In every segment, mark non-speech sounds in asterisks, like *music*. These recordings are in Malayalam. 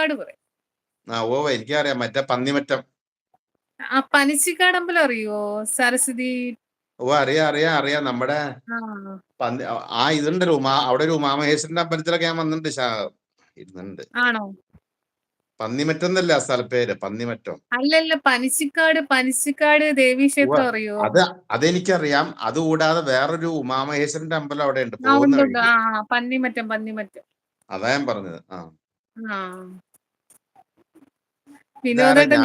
പനിച്ചിക്കാട് പറയും. ആ ഓ എനിക്കറിയാം. മറ്റേ പന്നിമറ്റം. ആ പനിച്ചിക്കാട് അമ്പലം അറിയോ? സരസ്വതി ഓ അറിയാം അറിയാം അറിയാം. നമ്മുടെ ആ. പന്നി ആ ഇതുണ്ടല്ലോ ഉമാ അവിടെ ഒരു ഉമാമഹേശ്വരന്റെ അമ്പലത്തിലൊക്കെ ഞാൻ വന്നിട്ടുണ്ട് ഇരുന്നുണ്ട്. ആണോ? പന്നിമറ്റം എന്നല്ല സ്ഥലപ്പേര് പന്നിമറ്റം. അല്ലല്ല പനിച്ചിക്കാട് പനിച്ചിക്കാട് ദേവീക്ഷേത്രം ക്ഷേത്രം അറിയോ? അത് അതെനിക്കറിയാം. അതുകൂടാതെ വേറൊരു ഉമാമഹേശ്വരന്റെ അമ്പലം അവിടെ ഉണ്ട് പന്നിമറ്റം പന്നിമറ്റം. അതാ ഞാൻ പറഞ്ഞത്. ആ. വിനോദേട്ടൻ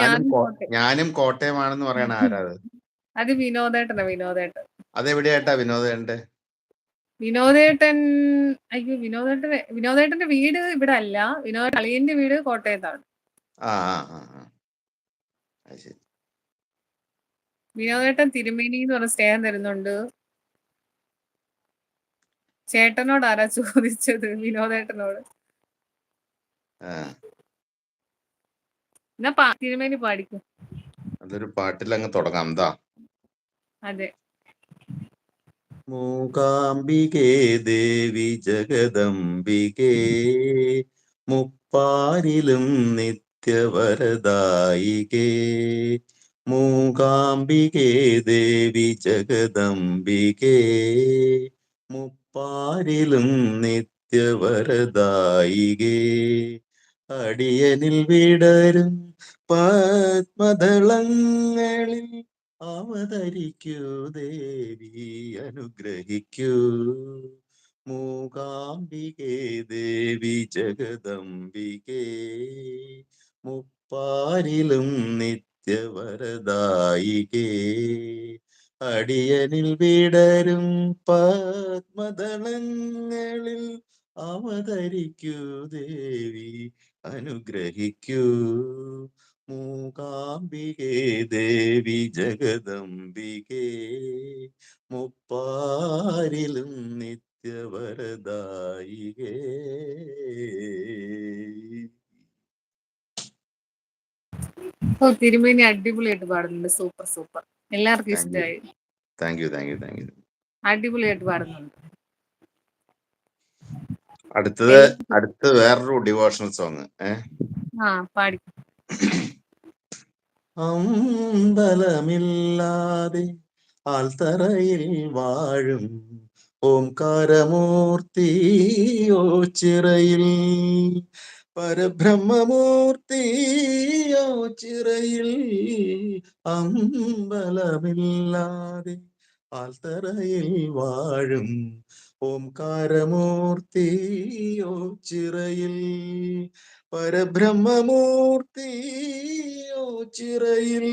ഞാനും കോട്ടയമാണെന്ന് പറയണ ആരാത്? *laughs* അത് വിനോദേട്ടനാ വിനോദേട്ടൻ. അതെവിടെയായിട്ടാ വിനോദേന്റെ വിനോദേട്ടൻ അയ്യോ വിനോദേട്ടന് വിനോദേട്ടന്റെ വീട് ഇവിടെ അല്ല വിനോദ അളിയന്റെ വീട് കോട്ടയത്താണ്. വിനോദേട്ടൻ തിരുമേനി എന്ന് പറഞ്ഞ സ്നേഹം തരുന്നുണ്ട്. ചേട്ടനോട് ആരാ ചോദിച്ചത്? വിനോദേട്ടനോട്. എന്നാ പാ തിരുമേനി പാടിക്കും? അതൊരു പാട്ടിൽ അങ്ങ് തുടങ്ങാം എന്താ അതെ. മൂകാംബികേ ദേവി ജഗദംബികേ മുപ്പാരിലും നിത്യവരദായികേ. മൂകാംബികേ ദേവി ജഗദംബികേ മുപ്പാരിലും നിത്യവരദായികേ. അടിയനിൽ വിടരും പത്മദളങ്ങളിൽ. അവതരിക്കൂ ദേവി അനുഗ്രഹിക്കൂ. മൂകാംബികേ ദേവി ജഗദംബികേ. മുപ്പാരിലും നിത്യവരദായികേ. അടിയനിൽ വിടരും പത്മദളങ്ങളിൽ. അവതരിക്കൂ ദേവി അനുഗ്രഹിക്കൂ. മൂകാംബികേ ദേവി ജഗദംബികേ. മുപ്പാരിലും നിത്യവരദായികേ. ഓ തിരുമേനി അടിപൊളിയായിട്ട് പാടുന്നുണ്ട്. Super super. എല്ലാവർക്കും. ഇഷ്ടമായി. Thank you thank you thank you. അടിപൊളിയായിട്ട് പാടുന്നുണ്ട്. അടുത്തത് അടുത്ത് വേറൊരു ഡിവോഷണൽ സോങ് ഏഹ് ആ പാടി. അമ്പലമില്ലാതെ ആൽത്തറയിൽ വാഴും ഓംകാരമൂർത്തി ഓംകാരമൂർത്തിയോ ചിറയിൽ. പരബ്രഹ്മമൂർത്തിയോ ചിറയിൽ. അമ്പലമില്ലാതെ ആൽത്തറയിൽ വാഴും ഓംകാരമൂർത്തിയോ ചിറയിൽ പരബ്രഹ്മമൂർത്തിയോ ചിറയിൽ.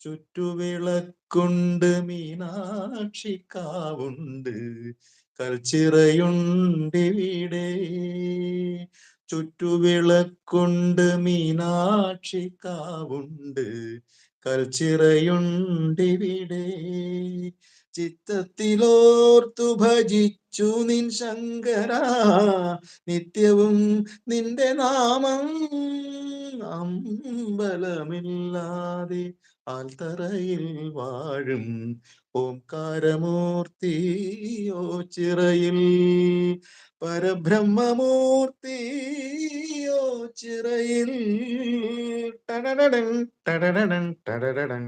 ചുറ്റുവിളക്കുണ്ട് മീനാക്ഷിക്കാവുണ്ട് കൽച്ചിറയുണ്ടിവിടെ. ചുറ്റുവിളക്കുണ്ട് മീനാക്ഷിക്കാവുണ്ട് കൽച്ചിറയുണ്ടിവിടെ. ചിത്തത്തിലോർത്തു ഭജിച്ചു നിൻ ശങ്കര. നിത്യവും നിന്റെ നാമം അമ്പലമില്ലാതെ ആൽത്തറയിൽ വാഴും ഓംകാരമൂർത്തി ഓ ചിറയിൽ. പരബ്രഹ്മമൂർത്തി ഓ ചിറയിൽ. ടടടടൻ ടടടടൻ ടടടടൻ.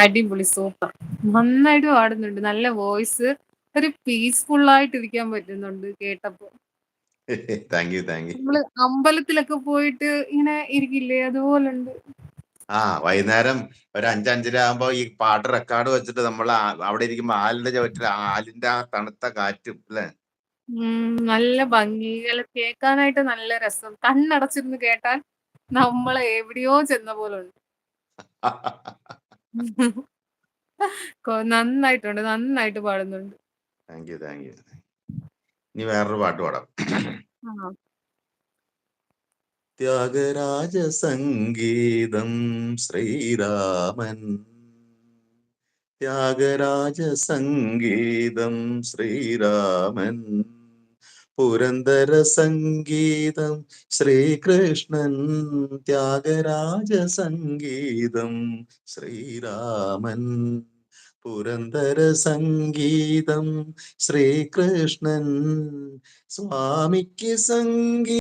അടിപൊളി സൂപ്പർ. നന്നായിട്ട് പാടുന്നുണ്ട്. നല്ല വോയിസ്. ഒരു പീസ്ഫുൾ ആയിട്ട് ഇരിക്കാൻ പറ്റുന്നുണ്ട് കേട്ടപ്പോ. താങ്ക് യു താങ്ക് യു നമ്മൾ അമ്പലത്തിലൊക്കെ പോയിട്ട് ഇങ്ങനെ ഇരിക്കില്ലേ? അതുപോലെ ഉണ്ട് ആ വൈകുന്നേരം ഒരു അഞ്ചഞ്ചര ആകുമ്പോ ഈ പാട്ട് റെക്കോർഡ് വെച്ചിട്ട് നമ്മൾ അവിടെ ഇരിക്കുമ്പോ ആലിന്റെ ചുവട്ടിൽ ആലിന്റെ ആ തണുത്ത കാറ്റും അല്ലെ? നല്ല ഭംഗി. അല്ല കേൾക്കാനായിട്ട് നല്ല രസം. കണ്ണടച്ചിരുന്ന് കേട്ടാൽ നമ്മളെ എവിടെയോ ചെന്ന പോലെ ഉണ്ട് *laughs* *laughs* കൊ- നന്നായിട്ടുണ്ട് നന്നായിട്ട് പാടുന്നുണ്ട്. താങ്ക് യു താങ്ക് യു ഇനി വേറൊരു പാട്ട് പാടാം. ത്യാഗരാജ സംഗീതം ശ്രീരാമൻ. ത്യാഗരാജ സംഗീതം ശ്രീരാമൻ. പുരന്തര സംഗീതം ശ്രീകൃഷ്ണൻ ത്യാഗരാജ സംഗീതം ശ്രീരാമൻ പുരന്തര സംഗീതം ശ്രീകൃഷ്ണൻ സ്വാമിക്ക് സംഗീ